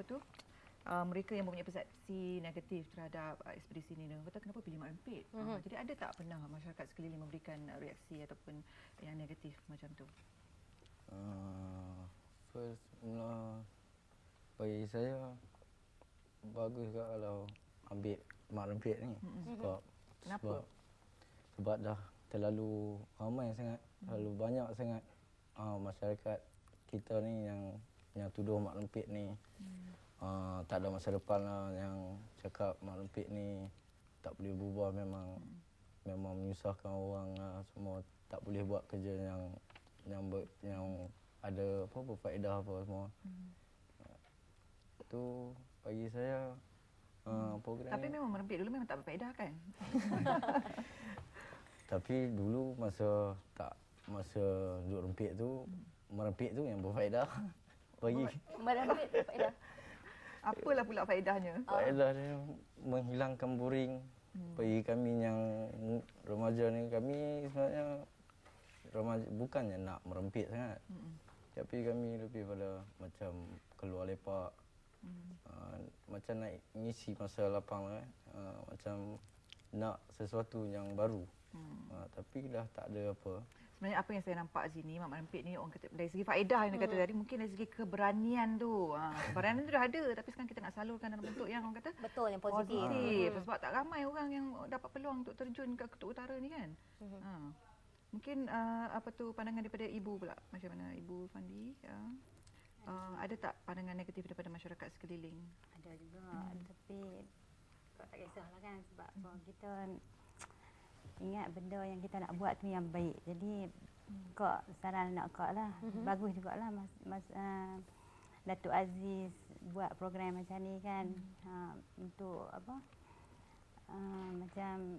apa tu uh, mereka yang mempunyai persepsi negatif terhadap uh, ekspedisi ini dan kata kenapa pilih Mak Rempit. Mm-hmm. Uh, jadi ada tak pernah masyarakat sekeliling memberikan uh, reaksi ataupun yang negatif macam tu? Uh, first mula bagi saya bagus juga kalau ambil Mak Rempit ni mm-hmm. sebab Kenapa? sebab sebab dah terlalu ramai sangat, terlalu banyak sangat uh, masyarakat kita ni yang yang tuduh Mak Rempit ni hmm. uh, tak ada masa depan lah yang cakap Mak Rempit ni tak boleh berubah memang hmm. memang menyusahkan orang lah semua tak boleh buat kerja yang yang ber, yang ada apa apa faedah apa semua. Hmm. Itu bagi saya uh, program Tapi memang merempit dulu memang tak berfaedah kan? Tapi dulu masa tak masa duduk rempit tu hmm. merempit tu yang berfaedah bagi merempit berfaedah. Apalah pula faedahnya? Faedah dia menghilangkan boring hmm. bagi kami yang remaja ni kami sebenarnya remaja bukannya nak merempit sangat. Hmm. Tapi kami lebih pada macam keluar lepak hmm. uh, macam nak ngisi masa lapang lah, uh, macam nak sesuatu yang baru. Hmm. Uh, tapi dah tak ada apa sebenarnya apa yang saya nampak sini Mak Rempit ni orang kata dari segi faedah yang dia kata hmm. tadi mungkin dari segi keberanian tu. Ha, keberanian tu dah ada tapi sekarang kita nak salurkan dalam bentuk yang orang kata betul yang positif. positif. Hmm. Sebab tak ramai orang yang dapat peluang untuk terjun ke Kutub Utara ni kan. Hmm. Ha. Mungkin uh, apa tu pandangan daripada ibu pula macam mana Ibu Fandi? Ya. Uh, ada tak pandangan negatif daripada masyarakat sekeliling? Ada juga hmm. tapi tak kisahlah kan sebab hmm. kita ingat benda yang kita nak buat tu yang baik. Jadi hmm. kok saran nak kok lah. Mm-hmm. Bagus jugalah mas, mas uh, Datuk Aziz buat program macam ni kan. Mm. Uh, untuk apa? Uh, macam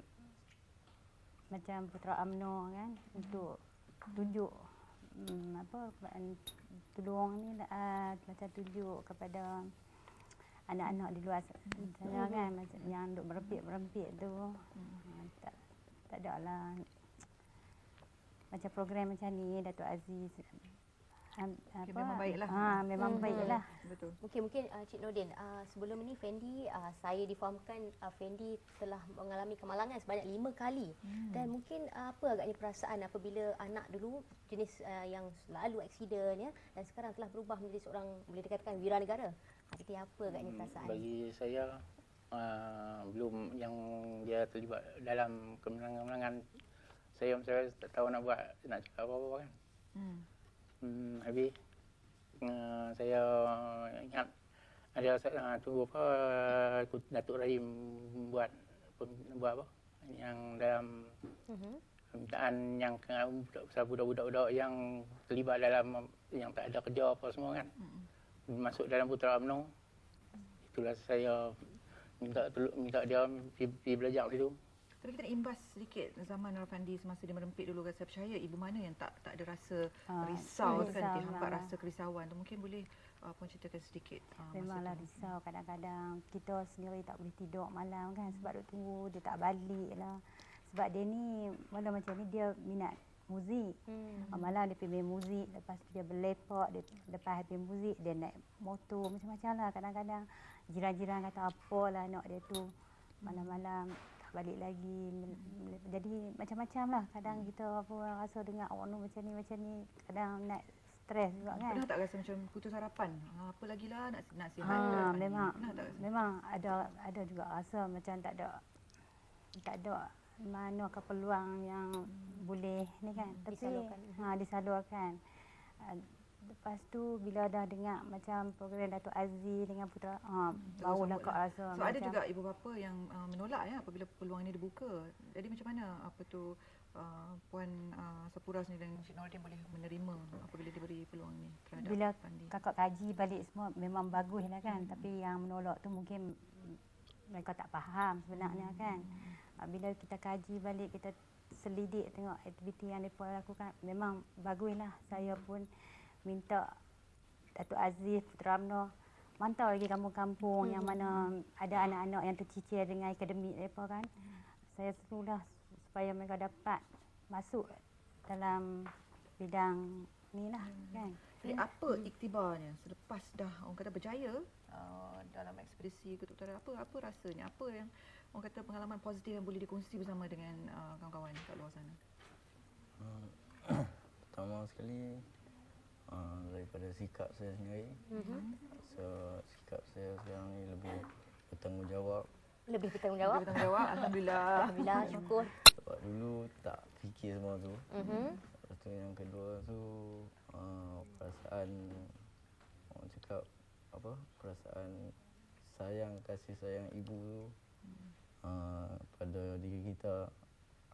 macam Putra Amno kan mm. untuk tunjuk um, apa tolong ni uh, macam tunjuk kepada anak-anak di luar sana mm. kan macam yang duk merempit-merempit tu. Mm. Uh, tak tak ada lah macam program macam ni Datuk Aziz. Um, apa? okay, memang baiklah. Ha memang hmm. baiklah. Betul. Mungkin mungkin uh, Cik Nordin uh, sebelum ini Fendi uh, saya difahamkan uh, Fendi telah mengalami kemalangan sebanyak lima kali. Hmm. dan mungkin uh, apa agaknya perasaan apabila anak dulu jenis uh, yang selalu aksiden ya dan sekarang telah berubah menjadi seorang boleh dikatakan wira negara seperti apa agaknya hmm, perasaan? bagi saya uh, belum yang dia terlibat dalam kemenangan-kemenangan saya saya tak tahu nak buat nak cakap apa-apa kan. Hmm. Hmm, habis uh, saya ingat ada uh, tunggu apa uh, Datuk Rahim buat buat apa yang dalam uh-huh. permintaan yang pasal budak-budak yang terlibat dalam yang tak ada kerja apa semua kan. Uh-huh. Masuk dalam Putra UMNO. Itulah saya minta tolong minta dia pergi belajar situ. Tapi kita nak imbas sedikit zaman Rafandi semasa dia merempit dulu saya percaya ibu mana yang tak tak ada rasa uh, risau tu kan dia rasa kerisauan. Tu mungkin boleh uh, pun ceritakan sedikit uh, memanglah risau kadang-kadang. Kita sendiri tak boleh tidur malam kan sebab duk tunggu dia tak balik lah. Sebab dia ni malam macam ni dia minat muzik. Hmm. Malam dia pergi main muzik, lepas tu dia berlepak, dia lepas habis muzik dia naik motor macam-macam lah kadang-kadang. Jiran-jiran kata apalah anak dia tu. Malam-malam tak balik lagi jadi macam-macam lah. Kadang hmm. kita apa rasa dengar awak oh, macam ni macam ni. Kadang nak stres juga kan. pernah tak rasa macam putus harapan? Ha, apa lagi lah nak nak sihat ha, memang memang ada ada juga rasa macam tak ada tak ada mana ke peluang yang hmm. boleh ni kan tapi disalurkan ha disalurkan Lepas tu bila dah dengar macam program Datuk Aziz dengan Putra, ha, barulah kau rasa. So macam ada juga ibu bapa yang uh, menolak ya apabila peluang ini dibuka. Jadi macam mana apa tu uh, Puan uh, Sapura sendiri dan Cik Nordin boleh menerima apabila diberi peluang ini terhadap Bila Pandi. kakak kaji balik semua memang bagus lah kan. Hmm. Tapi yang menolak tu mungkin mereka tak faham sebenarnya hmm. kan. Bila kita kaji balik, kita selidik tengok aktiviti yang mereka lakukan memang baguslah. Saya pun minta Datuk Aziz Putra UMNO mantau lagi kampung-kampung hmm. yang mana ada anak-anak yang tercicir dengan akademik mereka kan. Hmm. Saya serulah supaya mereka dapat masuk dalam bidang ni lah hmm. kan. Jadi apa iktibarnya selepas dah orang kata berjaya uh, dalam ekspedisi Utara apa apa rasanya apa yang orang kata pengalaman positif yang boleh dikongsi bersama dengan uh, kawan-kawan kat luar sana Uh, pertama sekali uh, daripada sikap saya sendiri. Mhm. So sikap saya sekarang ni lebih bertanggungjawab Lebih bertanggungjawab. Kita bertanggungjawab alhamdulillah Alhamdulillah, syukur. sebab dulu tak fikir semua tu. Mhm. Lepas tu yang kedua tu uh, perasaan orang cakap apa perasaan sayang kasih sayang ibu tu kita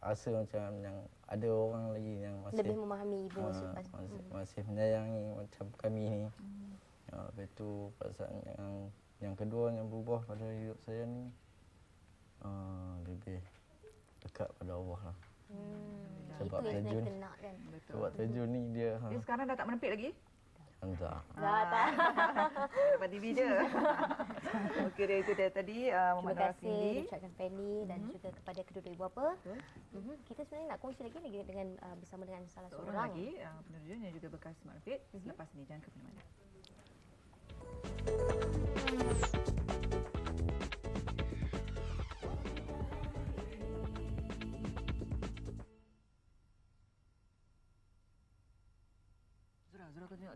rasa macam yang ada orang lagi yang masih Lebih memahami ibu maksud masih, masih menyayangi macam kami ni. Uh, lepas tu perasaan yang yang kedua yang berubah pada hidup saya ni uh, lebih dekat pada Allah lah. Hmm. Sebab Itu yang terjun. kena kan. betul Sebab terjun ni dia ha, Dia sekarang dah tak menempik lagi entah. Dah tak. dapat TV je okey dia itu dia tadi uh, Terima Muhammad kasih Fendi diucapkan Penny dan juga kepada kedua-dua ibu apa. Betul. Mhm. Kita sebenarnya nak kongsi lagi lagi dengan uh, bersama dengan salah seorang seorang. lagi uh, penerjun yang juga bekas Smart Fit selepas ni jangan ke mana-mana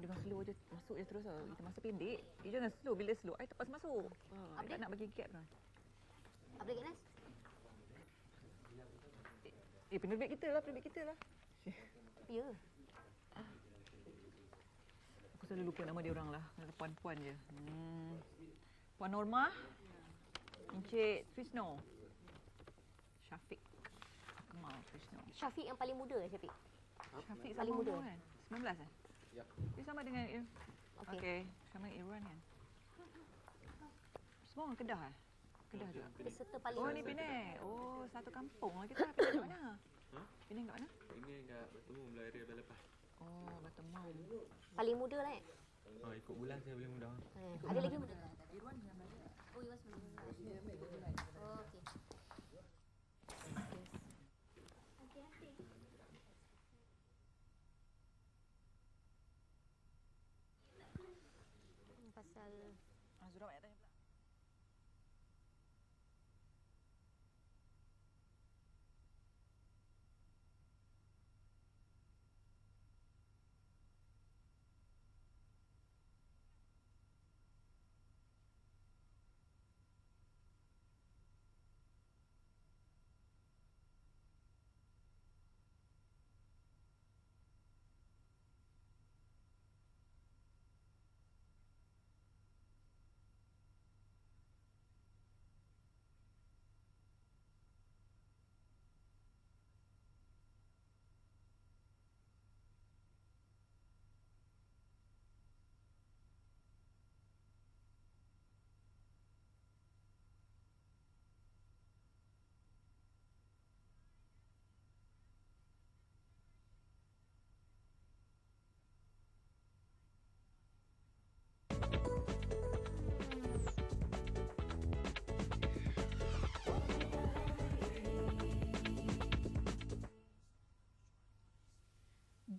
dia memang slow je Masuk je terus tau Kita masa pendek Dia jangan slow Bila slow I terpaksa masuk ha, I tak nak bagi gap lah Apa lagi Nas? Eh penerbit kita lah Penerbit kita lah Ya. Aku selalu lupa nama dia orang lah. Ada puan-puan je. Hmm. Puan Norma. Encik Trisno. Syafiq. Akmal Trisno. Syafiq yang paling muda Syafiq. Syafiq Paling muda. kan? 19 eh? Ya. Dia sama dengan Ir- Okey. Okey. Sama dengan Irwan kan? Semua orang Kedah eh? Kedah juga. Peserta paling Oh ni Penang. Oh satu kampung lah kita. Penang kat mana? Penang kat mana? Ini kat bertemu belah area belah lepas. Oh Batamau. paling muda lah eh. Ha, ikut bulan saya boleh mudah. Eh, Ada lagi muda? Irwan 19. Oh, Irwan 19. Oh, okey. Pasal mẹ tới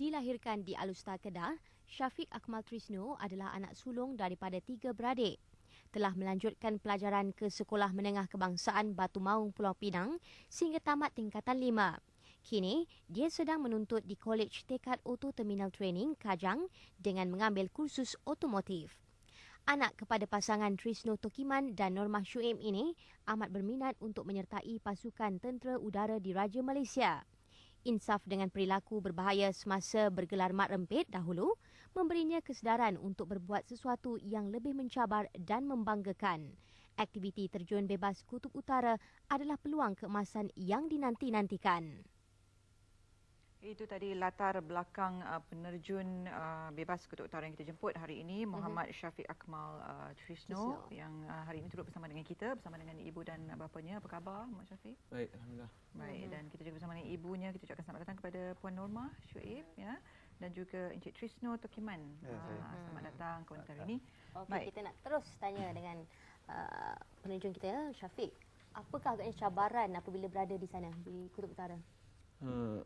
Dilahirkan di Alustar Kedah, Syafiq Akmal Trisno adalah anak sulung daripada tiga beradik. Telah melanjutkan pelajaran ke Sekolah Menengah Kebangsaan Batu Maung Pulau Pinang sehingga tamat tingkatan lima. Kini, dia sedang menuntut di College Tekad Auto Terminal Training, Kajang dengan mengambil kursus otomotif. Anak kepada pasangan Trisno Tokiman dan Normah Shuim ini amat berminat untuk menyertai pasukan tentera udara di Raja Malaysia. Insaf dengan perilaku berbahaya semasa bergelar mat rempit dahulu memberinya kesedaran untuk berbuat sesuatu yang lebih mencabar dan membanggakan. Aktiviti terjun bebas Kutub Utara adalah peluang keemasan yang dinanti-nantikan. Itu tadi latar belakang uh, penerjun uh, bebas Kutub Utara yang kita jemput hari ini Muhammad Syafiq Akmal uh, Trisno Trisno. yang uh, hari ini duduk bersama dengan kita bersama dengan ibu dan bapanya. Apa khabar Muhammad Syafiq? Baik, alhamdulillah. Baik dan kita juga bersama dengan ibunya kita ucapkan selamat datang kepada Puan Norma Syuib ya dan juga Encik Trisno Tokiman. Ya, saya. Ah, selamat datang ke wanita hari ini. Okey, Baik. kita nak terus tanya dengan uh, penerjun kita, Syafiq. Apakah agaknya cabaran apabila berada di sana, di Kutub Utara? Uh,